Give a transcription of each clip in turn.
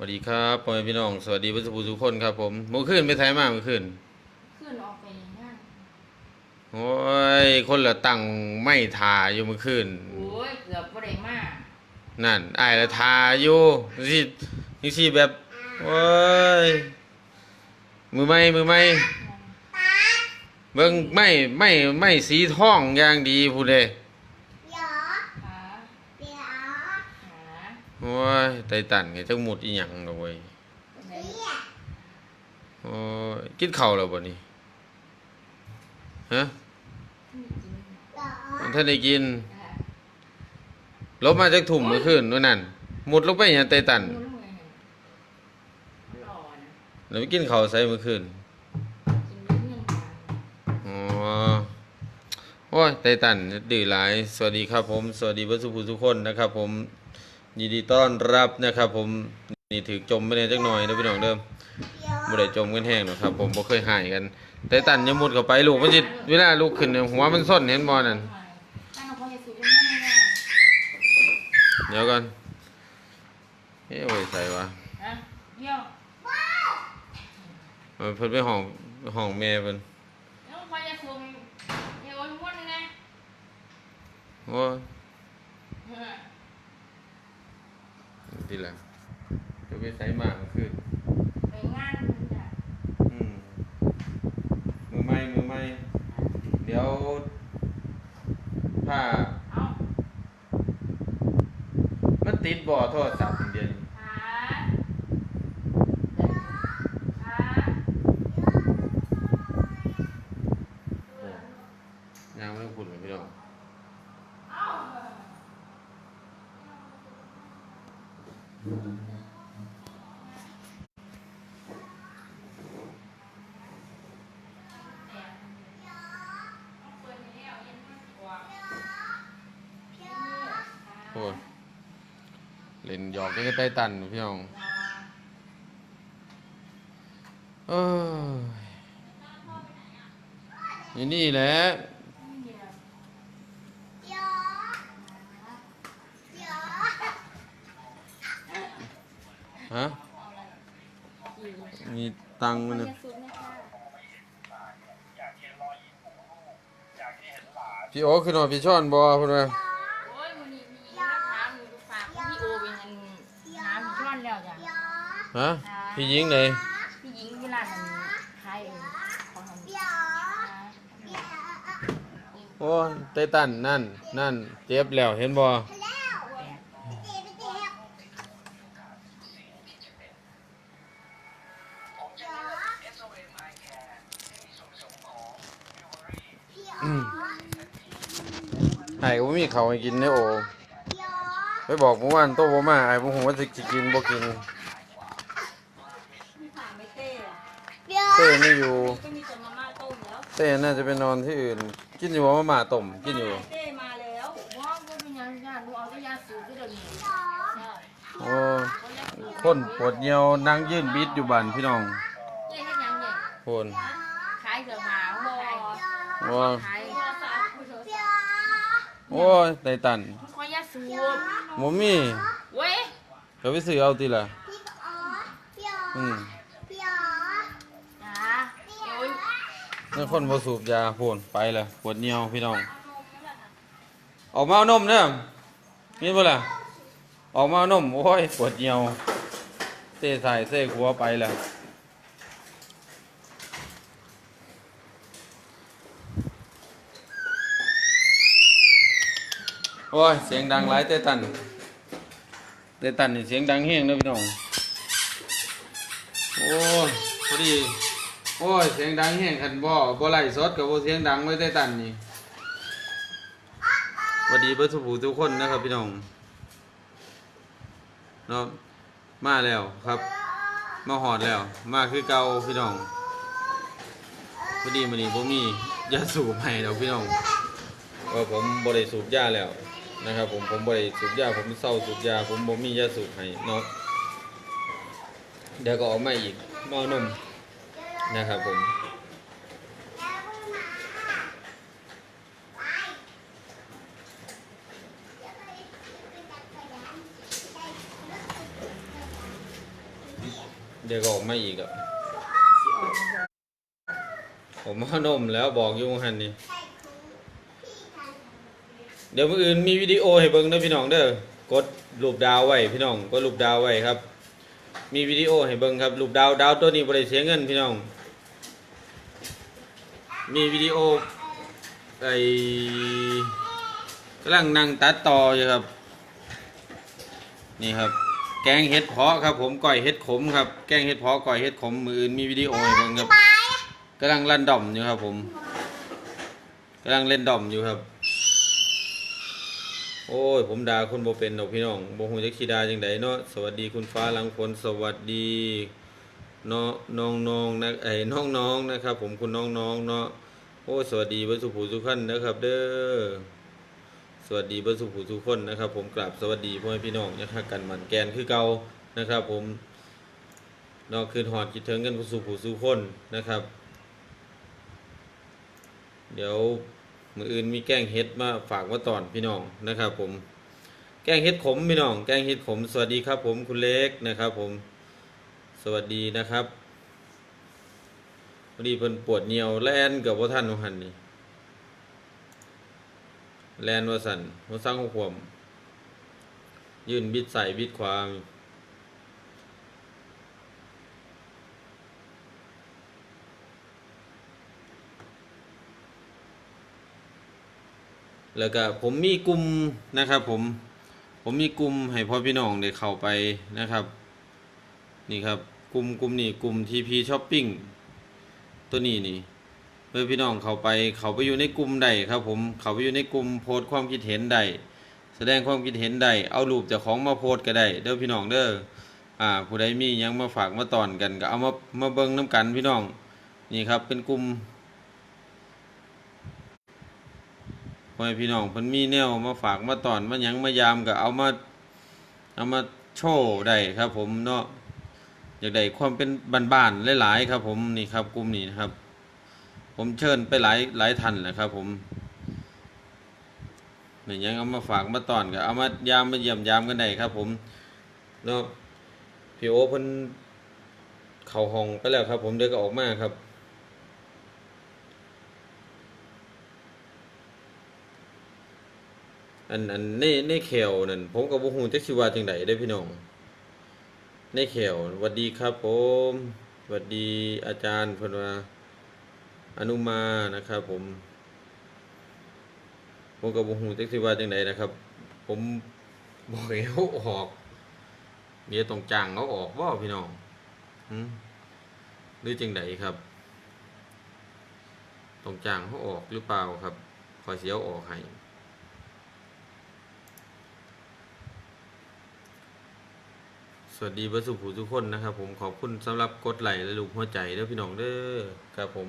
สวัสดีครับพ่อแม่พี่น้อง สวัสดีผู้สุทุกคนครับผมเมื่อคืนไปไทยมาเมื่อคืนขึ้นออกไปงานโอ้ย คนละตั้งไม่ทาอยู่เมื่อคืนโอ้ย เกือบบ่ได้มานั่นอายละทาอยู่นี่นี่สิแบบโอ้ย มือไม่มือไม่เบิ่งไม่ไม่ไม่สีทองอย่างดีพูดเลย หาหา โอ้ยไตตันไงทั้งหมดอีหยังดอกเว้ยเป็นไงโอ้ยกินข้าวแล้วบ่นี่ฮะมีกินมันท่านได้กินอ่าลบมาจากถุ่มเมื่อคืนนู่นนั่นหมุดลงไปอย่างไตตันรู้แล้วไงหล่อนะแล้วไปกินข้าวใส่เมื่อคืนกินเรื่องเงินมาอ๋อโอ้ยไตตันดื้อหลาย สวัสดีครับผม สวัสดีเพื่อนสุภูทุกคนนะครับผม ยินดีต้อนรับนะครับผมนี่ถือจมไปเนี่ยจักหน่อยนะพี่น้องเดิมบ่ได้จมกันแห้งหรอกครับ ผมบ่เคยหายกันไตตันอยังมุดเข้าไปลูกมันสิเวลาลูกขึ้นเนี่ยหัวมันส้นเห็นบ่นั่นถ้าเราพอจะสูบยังไม่ได้เดี๋ยวก่อนเฮ้ยโอ้ยใส่วะฮะเยี่ยวเออเพิ่นไปห้องห้องแม่เพิ่นแล้วพอจะสูบเดี๋ยวม้วนนะโอ้ย เออทีละจะไปใส่มากขึ้นไปงานมันจ้ะอืมมือไม้มือไม้เดี๋ยวถ้าเอ้ามันติดบ่อโทรศัพท์เดียวนี้ หาหา โอ้ยังไม่ต้องพูดเลยพี่น้อง เอ้า โอ้ยเล่นหยอกกันก็ใต้ตันพี่น้องเอ้ยนี่นี่แหละฮะมีตังค์มั้ยเนี่ยพี่โอ๊คขึ้นมาพี่ช่อนบอเพื่อนว่า โอ้ยมันนี่มีนักถามอยู่ฝากพี่โอเป็นอันน้ำช้อนแล้วจ้ะ ฮะพี่ยิงไหนพี่หญิงเวลานั้นขายเองของทำโอ้ยไตตันนั่น นั่น เจ็บแล้วเห็นบ่อืมไอ้บ่มีเขาวให้กินเด้อโอไปบอกเมื่อวานโตบ่มาไอ้บ่ฮู้ว่าสิสิกินบ่กิน เต้ไม่อยู่ ก็มีแต่มาม่าต้มแล้วเต้น่าจะไปนอนที่อื่น กินอยู่บ่มาม่าต้มกินอยู่เต้มาแล้วว่าก็เป็นยาญาติเอาแต่ยาสูบที่เดี๋ยวนี้ใช่โอ้คนปวดเหี่ยวนั่งยืนบิดอยู่บ้านพี่น้องเต้ให้ยังเนี่ยคนขายเสื้อผ้าบ่ขายว่าขายโทรศัพท์โอ้ยไตตันขอยาสูบบ่มีเว้ยก็ไปซื้อเอาติล่ะอืม จ้าโอ้ย นั่นคนบ่สูบยาโพนไปเละปวดเหี่ยวพี่น้อง ออกมาเอานมเด้อมีบ่ล่ะออกมาเอานมโอ้ยปวดเหี่ยวเซ่ใส่เซ่ขัวไปเละโอ้ยเสียงดังหลายเตตันเตตันนี่เสียงดังแฮงเด้อพี่น้องโอ้พอดี โอ้ยเสียงดังแห้งคันบ่บ่ไล่สดกับบ่เสียงดังไว้ใต้ตันนี่สวัสดีเบิดสุภูทุกคนนะครับพี่น้องเนาะมาแล้วครับ มาหอดแล้ว มาคือเก่าพี่น้องพอดีมื้อนี้บ่มียาสูบให้ดอกพี่น้องเพราะผมบ่ได้สูบยาแล้วนะครับ ผมผมบ่ได้สูบยาผมเศร้าสูบยา ผมบ่มียาสูบให้เนาะเดี๋ยวก็ออกมาอีกม้อนม นะครับผมเดี๋ยวก็ออกมาอีกอะสิออกมาบอกผมมานมแล้วบอกยุงหันนี่ เดี๋ยวมื่ออื่นมีวิดีโอให้เบิ่งนะพี่น้องเด้อกดรูปดาวไว้พี่น้องกดรูปดาวไว้ครับ มีวิดีโอให้เบิ่งครับรูปดาวดาวตัวนี้บ่ได้เสียเงินพี่น้อง มีวิดีโอไอกำลังนั่งตัดต่ออยู่ครับ นี่ครับ แกงเห็ดเพาะครับ ผมก่อยเห็ดขมครับ แกงเห็ดเพาะก่อยเห็ดขมมืออื่นมีวิดีโอให้เบิ่งครับกำลังรันดอมอยู่ครับ ผมกำลังเล่นดอมอยู่ครับ โอ้ย ผมด่าคนบ่เป็นดอกพี่น้องโบ่ฮู้จักสิด่าจังไดเนาะสวัสดีคุณฟ้าหลังฝนสวัสดี เนาะน้องนะไอ้น้องๆนะครับ ผมคุณน้องๆเนาะโอ้สวัสดีเบ่สุผู้ทุกท่านนะครับ เด้อสวัสดีเบ่สุผู้ทุกคนนะครับ ผมกราบสวัสดีพ่อแม่พี่น้องนะครับกันหมันแกนคือเก่านะครับ ผมเนาะคืนฮอดคิดถึงกันผู้สุผู้ทุกคนนะครับ เดี๋ยวมืออื่นมีแกงเห็ดมาฝากมาตอนพี่น้องนะครับ ผม แกงเห็ดขมพี่น้อง แกงเห็ดขม สวัสดีครับ ผมคุณเล็กนะครับ ผม วัสดีนะครับพอดีเพิ่นปวดเหนียวแลนกับว่าท่านองหันนี่แลนว่าสันว่าสร้างควม ยืนบิดใส่บิดขวาแล้วก็ผมมีกลุ่มนะครับ ผมผมมีกลุ่มให้พ่อพี่น้องได้เข้าไปนะครับ นี่ครับ กลุ่มกลุ่มนี้กลุ่ม TP Shopping ตัวนี้นี่เพื่อพี่น้องเขาไปเขาไปอยู่ในกลุ่มใดครับผมเขาไปอยู่ในกลุ่มโพสต์ความคิดเห็นใดแสดงความคิดเห็นใดเอารูปจากของมาโพสต์ก็ได้เด้อพี่น้องเด้ออ่าผู้ใดมียังมาฝากมาตอนกันก็เอามามาเบิงน้กันพี่น้องนี่ครับเป็นกลุ่มพ่อพี่น้องเพิ่นมีแนวมาฝากมาตอนมายังมายามก็เอามาเอามาโชว์ได้ครับผมเนาะ อยากได้ความเป็นบ้านๆหลายๆครับ ผมนี่ครับกลุ่มนี้นะครับ ผมเชิญไปหลายหลายท่านแหละครับ ผมนี่ยังเอามาฝากมาตอนก็เอามายามมาเยี่ยมยามกันได้ครับ ผมเนาะพี่โอเพิ่นเข้าห้องไปแล้วครับ ผมเดี๋ยวก็ออกมาครับอันอันในในแขวนั่นผมก็บ่ฮู้จักสิว่าจังไดเด้พี่น้อง ในแขวสวัสดีครับผมสวัสดีอาจารย์พนวาอนุมานะครับผมผมก็บ่ฮู้จักสิว่าจังไดนะครับ ผมบ่ให้เอาออกเดี๋ยต้องจ้างเอาออกบ่าพี่น้องหรือจังไดครับต้องจ้างเขาออกหรือเปล่าครับขอยเสิเอาออกให้ สวัสดีบร์สุภูทุกคนนะครับ ผมขอบคุณสำหรับกดไลค์และลูกหัวใจเด้อพี่น้องเด้อครับผม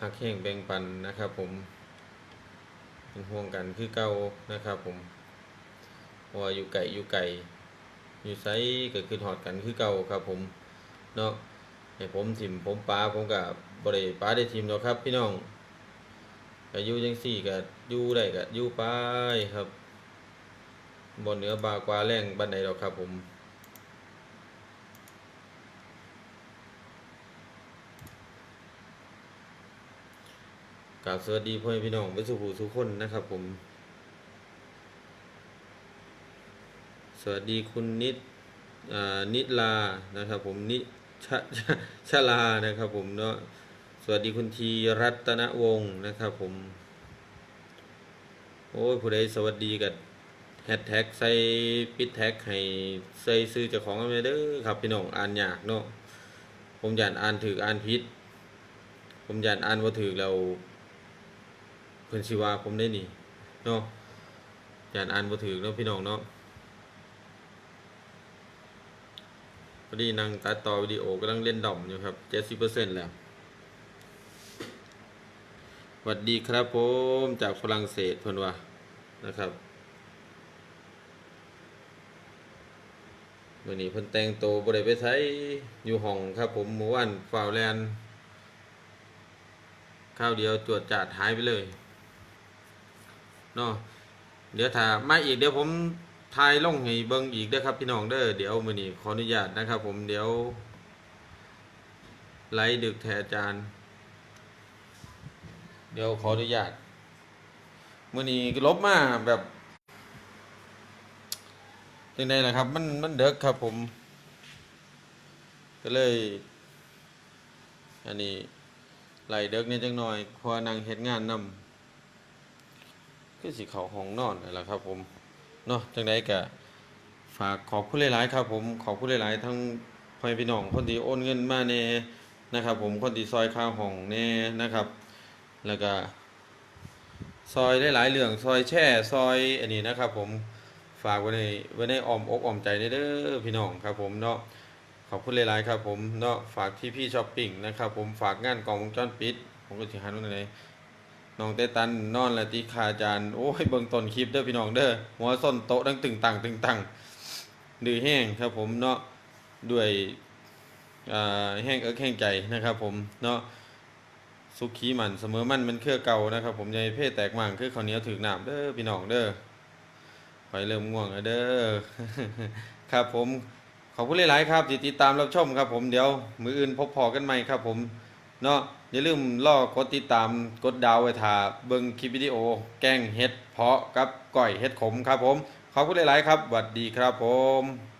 หักแห่งแบ่งปันนะครับ ผม เป็นห่วงกันคือเก่านะครับ ผมว่าอยู่ไก่อยู่ไก่อยู่ไซก็คือหอดกันคือเก่าครับ ผมเนาะให้ผมถิ่มผมปลาผมกับบริปลาได้ทีมเนาะครับ พี่น้องก็อยู่จังสี่ก็อยู่ได้ก็อยู่ไปครับบนเหนือบากว่าแรงบันไดดอกครับผม กราบสวัสดีพ่อแม่พี่น้องไปสู่ผู้ทุกคนนะครับผม สวัสดีคุณนิดนิลานะครับผมนิชชลานะครับผมเนาะสวัสดีคุณทีรัตนวงศ์นะครับผม โอ้ยผู้ใดสวัสดีกับแฮชแท็กใส่ปิดแท็กให้ใส่ซื้อเจ้าของกันไปเด้อครับพี่น้องอ่านยากเนาะผมอยากอ่านถืออ่านผิดผมอยากอ่านว่าถือเรา เพิ่นสิว่าผมได้นี่เนาะอย่านอ่านบ่ถูกเนาะพี่น้องเนาะพอดีนั่งตัดต่อวิดีโอกำลังเล่นดอมอยู่ครับ70%แล้วสวัสดีครับผมจากฝรั่งเศสเพิ่นว่านะครับมื้อนี้เพิ่นแต่งตัวบ่ได้ไปไสอยู่ห้องครับผมเมื่อวานฟาวแลนด์ข้าวเดียวจวดจาดหายไปเลย เนาะเดี๋ยวถ้ามาอีกเดี๋ยวผมทายลงให้เบิ่งอีกเด้อครับพี่น้องเด้อเดี๋ยวมื้อนี้ขออนุญาตนะครับ ผมเดี๋ยวไลฟ์ดึกแทอาจารย์ เดี๋ยวขออนุญาตมื่อนี้ลบมาแบบยังไงล่ะครับ มันมันเด็กครับผม ก็เลย อันนี้ไหลเด็กเนี่ยจังหน่อยเพราะว่านางเฮ็ดงานนำ คือสิเขาห้องนอนนั่นแหละครับ ผมเนาะจังไดก็ฝากขอบคุณหลายๆครับ ผมขอบคุณหลายๆทั้งพ่อแม่พี่น้องคนที่โอนเงินมาแน่นะครับ ผมคนที่ซอยค่าห้องแน่นะครับ แล้วก็ซอยได้หลายเรื่องซอยแช่ซอยอันนี้นะครับ ผมฝากไว้ในไว้ในอ้อมอกอ้อมใจเด้อพี่น้องครับ ผมเนาะขอบคุณหลายๆครับ ผมเนาะฝากที่พี่ช้อปปิ้งนะครับ ผมฝากงานกล่องวงจรปิด ผมก็สิหันว่าไหน น้องเตตันนอนและติคาจานโอ้ยเบิ่งต้นคลิปเด้อพี่น้องเด้อหัวส้นโต๊ะดังตึงตังตึงตังดื้อแห้งครับผมเนาะด้วยแห้งเอิกแห้งใจนะครับผมเนาะสุขีมันเสมอมันมันเครือเก่านะครับ ผมยายเพศแตกมั่งคือข้าวเหนียวถึกน้ำเด้อพี่น้องเด้อไปเริ่มง่วงแล้วเด้อครับผมขอบคุณหลายๆครับที่ติดตามรับชมครับผมเดี๋ยวมืออื่นพบพอกันใหม่ครับผม เนาะอย่าลืมรอกดติดตามกดดาวไว้ถ่าเบิ่งคลิปวิดีโอ แกงเห็ดเพาะกับก้อยเห็ดขมครับผม ขอบคุณหลาย ๆ ครับสวัสดีครับผม